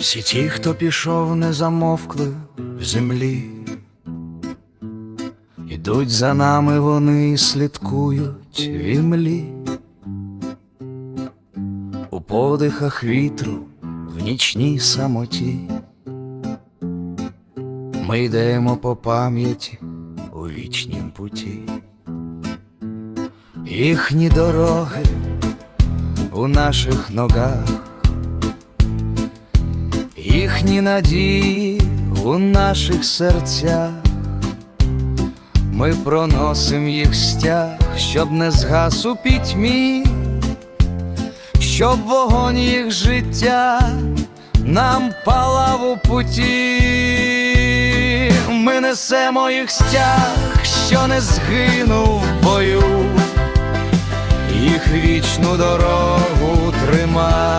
Всі ті, хто пішов, не замовкли в землі, ідуть за нами, вони і слідкують в імлі, у подихах вітру, в нічній самоті. Ми йдемо по пам'яті у вічнім путі, їхні дороги у наших ногах, їхні надії у наших серцях, ми проносим їх стяг, щоб не згас у пітьмі, щоб вогонь їх життя нам палав у путі, ми несемо їх стяг, що не згинув в бою, їх вічну дорогу тримаєм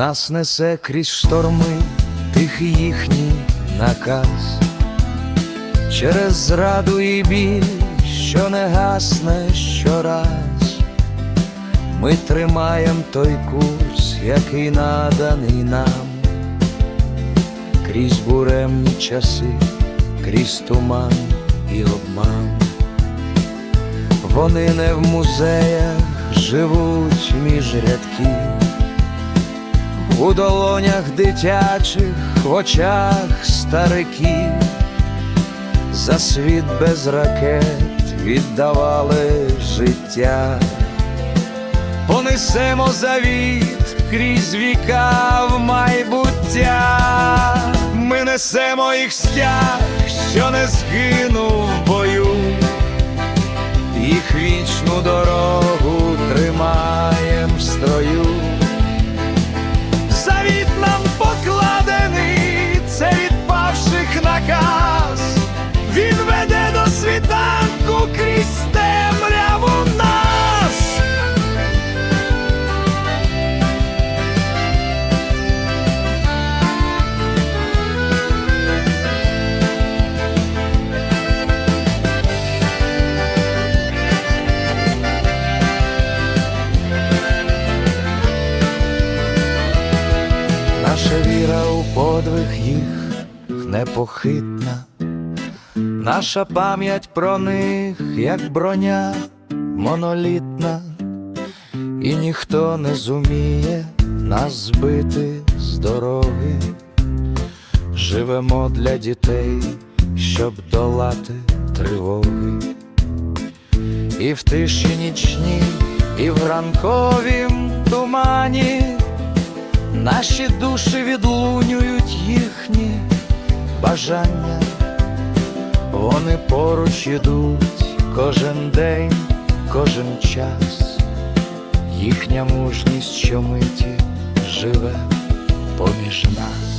Нас несе крізь шторми, тихий їхній наказ, через зраду і біль, що не гасне щораз. Ми тримаєм той курс, який наданий нам, крізь буремні часи, крізь туман і обман. Вони не в музеях живуть між рядків, у долонях дитячих, в очах стариків, за світ без ракет віддавали життя. Понесемо завіт крізь віка в майбуття. Ми несемо їх стяг, що не згинув в бою, їх вічну дорогу подвиг їх непохитна, наша пам'ять про них, як броня монолітна, і ніхто не зуміє нас збити з дороги. Живемо для дітей, щоб долати тривоги. І в тиші нічній, і в ранковім тумані Наші душі відлунюють їхні бажання, вони поруч ідуть кожен день, кожен час, їхня мужність що миті живе поміж нас.